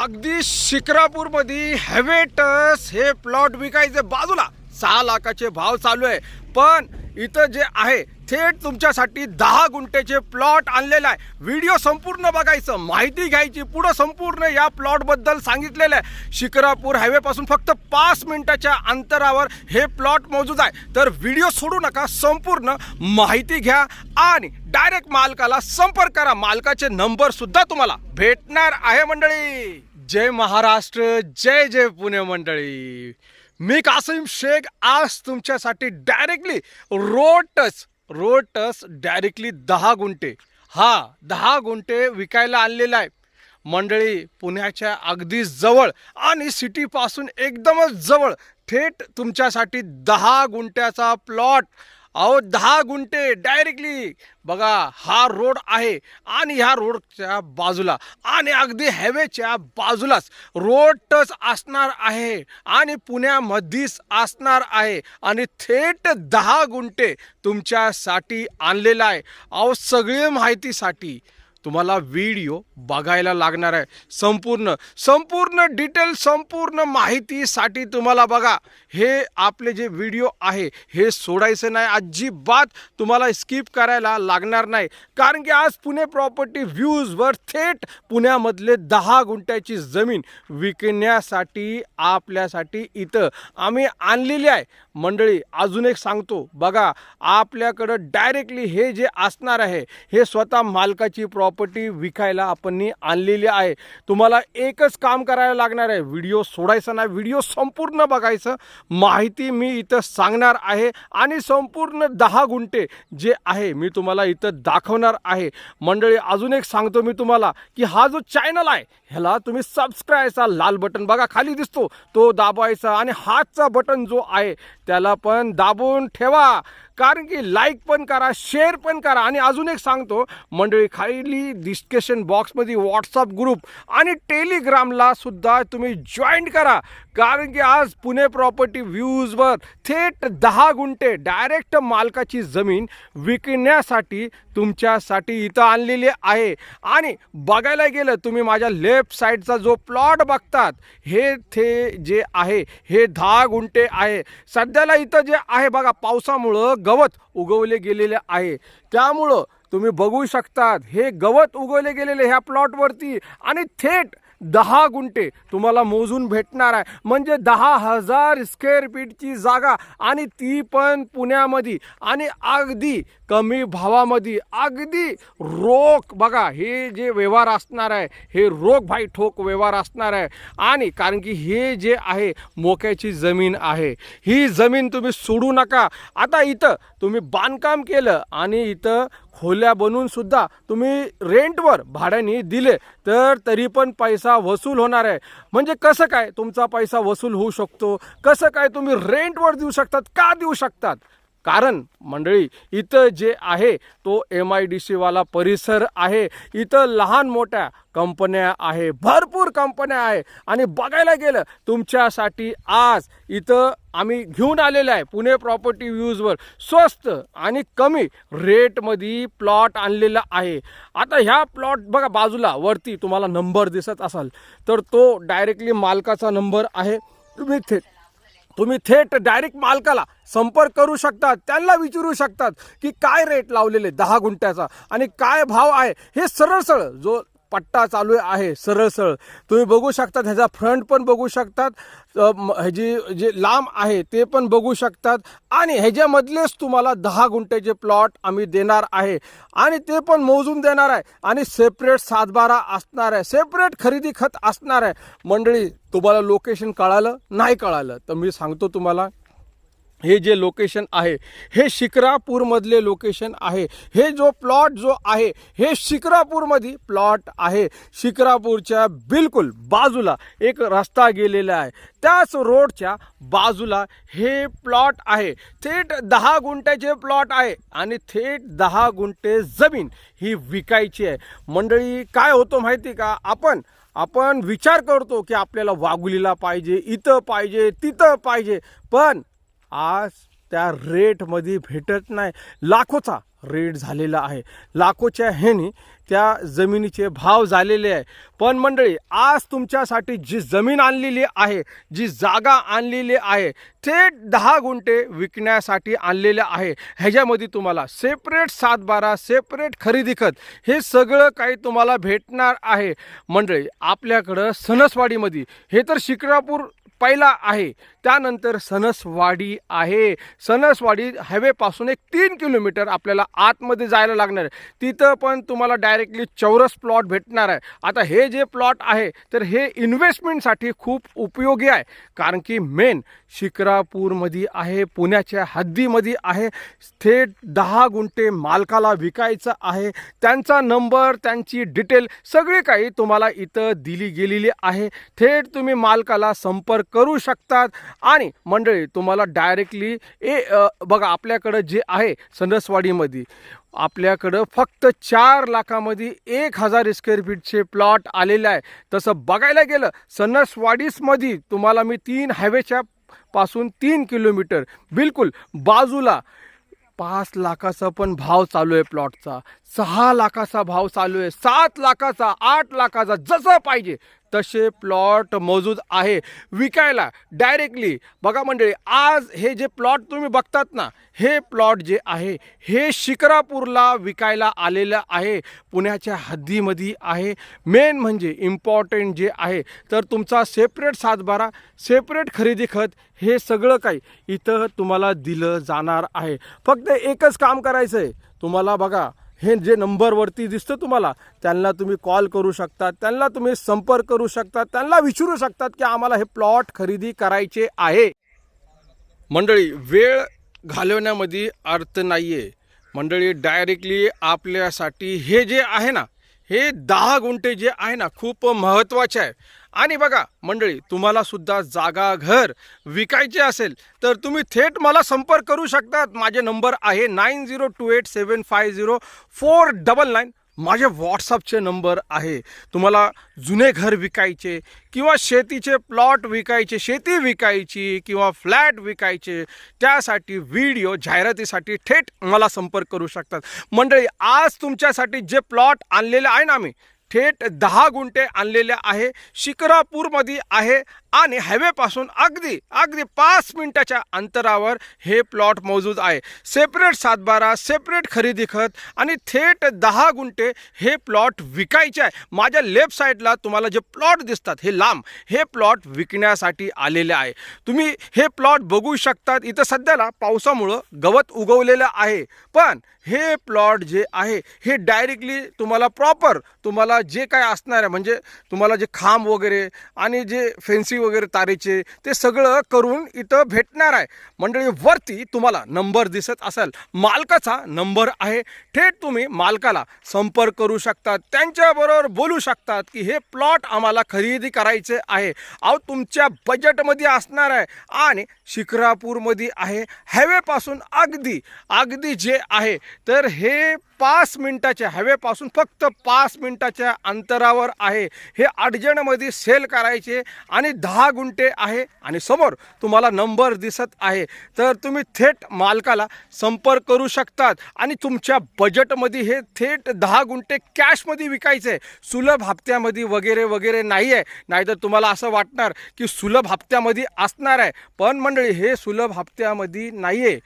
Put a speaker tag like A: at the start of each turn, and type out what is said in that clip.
A: अगदी शिक्रापूरमध्ये हॅवेटस हे प्लॉट विकायचे बाजूला. सहा लाखाचे भाव चालू आहे. पण इथं जे आहे थेट तुमच्यासाठी दहा गुंठ्याचे प्लॉट आणलेला आहे. व्हिडिओ संपूर्ण बघायचं माहिती घ्यायची पुढं संपूर्ण या प्लॉटबद्दल सांगितलेलं आहे. शिक्रापूर हायवेपासून फक्त पाच मिनिटाच्या अंतरावर हे प्लॉट मौजूद आहे. तर व्हिडिओ सोडू नका संपूर्ण माहिती घ्या आणि डायरेक्ट मालकाला संपर्क करा. मालकाचे नंबरसुद्धा तुम्हाला भेटणार आहे मंडळी. जय महाराष्ट्र जय जय पुणे मंडळी. मी कासिम शेख आज तुमच्यासाठी directly road touch road touch directly दहा गुंठे. हा दहा गुंठे विकायला आणलेला आहे. मंडळी पुण्याच्या अगदी जवळ आणि सिटीपासून एकदमच जवळ थेट तुमच्यासाठी दहा गुंठ्याचा प्लॉट अहो दहा गुंठे डायरेक्टली बघा हा रोड आहे आणि ह्या रोडच्या बाजूला आणि अगदी हायवेच्या बाजूलाच रोड टच असणार आहे आणि पुण्यामध्येच असणार आहे आणि थेट दहा गुंठे तुमच्यासाठी आणलेला आहे. अहो सगळी माहितीसाठी तुम्हाला व्हिडिओ बघायला लागणार आहे. संपूर्ण संपूर्ण डिटेल संपूर्ण माहितीसाठी तुम्हाला बघा. हे आपले जे व्हिडिओ आहे हे सोडायचं नाही अजिबात तुम्हाला स्किप करायला लागणार नाही. कारण की आज पुणे प्रॉपर्टी व्ह्यूजवर थेट पुण्यामधले दहा गुंठ्याची जमीन विकण्यासाठी आपल्यासाठी इथं आम्ही आणलेली आहे. मंडळी अजून एक सांगतो. बघा आपल्याकडं डायरेक्टली हे जे असणार आहे हे स्वतः मालकाची प्रॉपर्टी विकायला आपण आणलेली आहे. तुम्हाला एकच काम करायला लागणार आहे. व्हिडिओ सोडायचा नाही. व्हिडिओ संपूर्ण बघायचं. माहिती मी इथं सांगणार आहे. आणि संपूर्ण दहा गुंठे जे आहे मी तुम्हाला इथं दाखवणार आहे. मंडळी अजून एक सांगतो मी तुम्हाला की हा जो चॅनल आहे ह्याला तुम्ही सबस्क्राईबचा लाल बटन बघा. खाली दिसतो तो दाबायचा आणि हातचा बटन जो आहे त्याला पण दाबून ठेवा. कारण की लाईक पण करा शेअर पण करा. आणि अजून एक सांगतो मंडळी खाली डिस्कशन बॉक्समध्ये व्हॉट्सअप ग्रुप आणि टेलिग्रामला सुद्धा तुम्ही जॉईन करा. कारण की आज पुणे प्रॉपर्टी व्ह्यूजवर थेट दहा गुंठे डायरेक्ट मालकाची जमीन विकण्यासाठी तुमच्यासाठी इथं आणलेली आहे. आणि बघायला गेलं तुम्ही माझ्या लेफ्ट साईडचा जो प्लॉट बघतात हे थे जे आहे हे दहा गुंठे आहे. सध्याला इथं जे आहे बघा पावसामुळं गवत उगवले गेलेले आहे. त्यामुळं तुम्ही बघू शकतात हे गवत उगवले गेलेले ह्या प्लॉटवरती आणि थेट दहा गुंठे तुम्हाला मोजून भेटणार आहे. म्हणजे दहा हजार स्क्वेअर फीटची जागा आणि ती पण पुण्यामध्ये. आणि अगदी कमी भावामध्ये. अगदी रोख. बघा हे जे व्यवहार असणार आहे हे रोख भाई ठोक व्यवहार असणार आहे. आणि कारण की हे जे आहे मोक्याची जमीन आहे. ही जमीन तुम्ही सोडू नका. आता इथं तुम्ही बांधकाम केलं आणि इथं खोल्या बनवून सुद्धा तुम्ही रेंटवर भाड्याने दिले तर तरी पण पैसा वसूल होणार आहे. म्हणजे कसं काय तुमचा पैसा वसूल होऊ शकतो? कसं काय तुम्ही रेंटवर देऊ शकतात? का देऊ शकतात? कारण मंडळी इथं जे आहे तो एम आय डी सीवाला परिसर आहे. इथं लहान मोठ्या कंपन्या आहे भरपूर कंपन्या आहे. आणि बघायला गेलं तुमच्यासाठी आज इथं आम्ही घेऊन आलेलं आहे पुणे प्रॉपर्टी व्ह्यूजवर स्वस्त आणि कमी रेटमध्ये प्लॉट आणलेला आहे. आता ह्या प्लॉट बघा बाजूला वरती तुम्हाला नंबर दिसत असाल. तर तो डायरेक्टली मालकाचा नंबर आहे. तुम्ही थेट तुम्ही थेट डायरेक्ट मालकाला संपर्क करू शकतात त्यांना विचारू शकतात की काय रेट लावलेले दहा गुंठ्याचा आणि काय भाव आहे हे सरळ सरळ जो पट्टा चालू आहे सरळ सरळ तुम्ही बघू शकतात ह्याचा फ्रंट पण बघू शकतात ह्याची जे लांब आहे ते पण बघू शकतात. आणि ह्याच्यामधलेच तुम्हाला दहा गुंठ्याचे प्लॉट आम्ही देणार आहे. आणि ते पण मोजून देणार आहे. आणि सेपरेट सातबारा असणार आहे. सेपरेट खरेदी खत असणार आहे. मंडळी तुम्हाला लोकेशन कळालं? नाही कळालं तर मी सांगतो तुम्हाला हे जे लोकेशन आहे हे शिक्रापूरमधले लोकेशन आहे हे जो प्लॉट जो आहे हे शिक्रापूरमध्ये प्लॉट आहे. शिक्रापूरच्या बिलकुल बाजूला एक रस्ता गेलेला आहे. त्याच रोडच्या बाजूला हे प्लॉट आहे. थेट दहा गुंठ्याचे प्लॉट आहे आणि थेट दहा गुंठे जमीन ही विकायची आहे. मंडळी काय होतो माहिती का? आपण आपण विचार करतो की आपल्याला वाघुलीला पाहिजे इथं पाहिजे तिथं पाहिजे. पण आज त्या रेटमध्ये भेटत नाही. लाखोचा रेट झालेला आहे. लाखोच्या ह्यानी त्या जमिनीचे भाव झालेले आहे. पण मंडळी आज तुमच्यासाठी जी जमीन आणलेली आहे जी जागा आणलेली आहे थेट दहा गुंठे विकण्यासाठी आणलेले आहे. ह्याच्यामध्ये तुम्हाला सेपरेट सात बारा सेपरेट खरेदी खत हे सगळं काही तुम्हाला भेटणार आहे. मंडळी आपल्याकडं सणसवाडीमध्ये हे तर शिक्रापूर पहिला आहे. त्यानंतर सणसवाडी आहे. सणसवाडी हायवेपासून एक तीन किलोमीटर आपल्याला आतमध्ये जायला लागणार आहे. तिथं पण तुम्हाला डायरेक्टली चौरस प्लॉट भेटणार आहे. आता हे जे प्लॉट आहे तर हे इन्व्हेस्टमेंटसाठी खूप उपयोगी आहे. कारण की मेन शिक्रापूरमध्ये आहे पुण्याच्या हद्दीमध्ये आहे. थेट दहा गुंठे मालकाला विकायचं आहे. त्यांचा नंबर त्यांची डिटेल सगळी काही तुम्हाला इथं दिली गेलेली आहे. थेट तुम्ही मालकाला संपर्क करू शकतात. आणि मंडळी तुम्हाला डायरेक्टली ए बघा आपल्याकडं जे आहे सणसवाडीमध्ये आपल्याकडं फक्त चार लाखामध्ये एक हजार स्क्वेअर फीटचे प्लॉट आलेले आहे. तसं बघायला गेलं सणसवाडीसमध्ये तुम्हाला मी तीन हायवेच्या पासून तीन किलोमीटर बिलकुल बाजूला पाच लाखाचा पण भाव चालू आहे प्लॉटचा सहा लाखाचा भाव चालू आहे सात लाखाचा आठ लाखाचा जसं पाहिजे. तसे प्लॉट मौजूद आहे. विकायला डायरेक्टली बघा मंडळी आज हे जे प्लॉट तुम्ही बघतात ना हे प्लॉट जे आहे हे शिक्रापूरला विकायला आलेलं आहे. पुण्याच्या हद्दीमध्ये आहे. मेन म्हणजे इम्पॉर्टंट जे आहे तर तुमचा सेपरेट सातबारा सेपरेट खरेदी खत हे सगळं काही इथं तुम्हाला दिलं जाणार आहे. फक्त एकच काम करायचं आहे तुम्हाला बघा हे जे नंबरवरती दिसतं तुम्हाला त्यांना तुम्ही कॉल करू शकता त्यांना तुम्ही संपर्क करू शकता त्यांना विचारू शकतात की आम्हाला हे प्लॉट खरेदी करायचे आहे. मंडळी वेळ घालवण्यामध्ये अर्थ नाही आहे मंडळी डायरेक्टली आपल्यासाठी हे जे आहे ना हे दहा गुंठे जे आहे ना खूप महत्त्वाचे आहे. आणि बघा मंडळी तुम्हाला सुद्धा जागा घर विकायचे असेल तर तुम्ही थेट मला संपर्क करू शकतात. माझे नंबर आहे nine zero two eight seven five zero four double nine. माझे व्हॉट्सअपचे नंबर आहे. तुम्हाला जुने घर विकायचे किंवा शेतीचे प्लॉट विकायचे शेती विकायची किंवा फ्लॅट विकायचे त्यासाठी व्हिडिओ जाहिरातीसाठी थेट मला संपर्क करू शकतात. मंडळी आज तुमच्यासाठी जे प्लॉट आणलेले आहे ना आम्ही थेट दहा गुंठे आणलेले आहे. शिकरापूरमध्ये आहे आणि हायवेपासून अगदी अगदी पाच मिनटाच्या अंतरावर हे प्लॉट मौजूद आहे. सेपरेट सातबारा सेपरेट खरेदी खत आणि थेट दहा गुंठे हे प्लॉट विकायचे आहे. माझ्या लेफ्ट साईडला तुम्हाला जे प्लॉट दिसतात हे लांब हे प्लॉट विकण्यासाठी आलेले आहे. तुम्ही हे प्लॉट बघू शकतात. इथं सध्याला पावसामुळं गवत उगवलेलं आहे. पण हे प्लॉट जे आहे हे डायरेक्टली तुम्हाला प्रॉपर तुम्हाला जे काय असणार आहे म्हणजे तुम्हाला जे खांब वगैरे आणि जे फेन्सी वगैरे तारेचे ते सगळं करून इथं भेटणार आहे. मंडळी वरती तुम्हाला नंबर दिसत असेल. मालकाचा नंबर आहे. थेट तुम्ही मालकाला संपर्क करू शकतात त्यांच्याबरोबर बोलू शकतात की हे प्लॉट आम्हाला खरेदी करायचे आहे. अहो तुमच्या बजेटमध्ये असणार आहे आणि शिक्रापूरमध्ये आहे. हायवेपासून अगदी अगदी जे आहे तर हे पाच मिनटाच्या हायवेपासून फक्त पाच मिनटाच्या अंतरावर आहे. हे अर्जंटमध्ये सेल करायचे आणि दहा गुंठे आहे आणि समोर तुम्हाला नंबर दिसत आहे. तर तुम्ही थेट मालकाला संपर्क करू शकतात आणि तुमच्या बजेटमध्ये हे थेट दहा गुंठे कॅशमध्ये विकायचे. सुलभ हप्त्यामध्ये वगैरे वगैरे नाही आहे नाहीतर तुम्हाला असं वाटणार की सुलभ हप्त्यामध्ये असणार आहे. पण मंडळी हे सुलभ हप्त्यामध्ये नाही आहे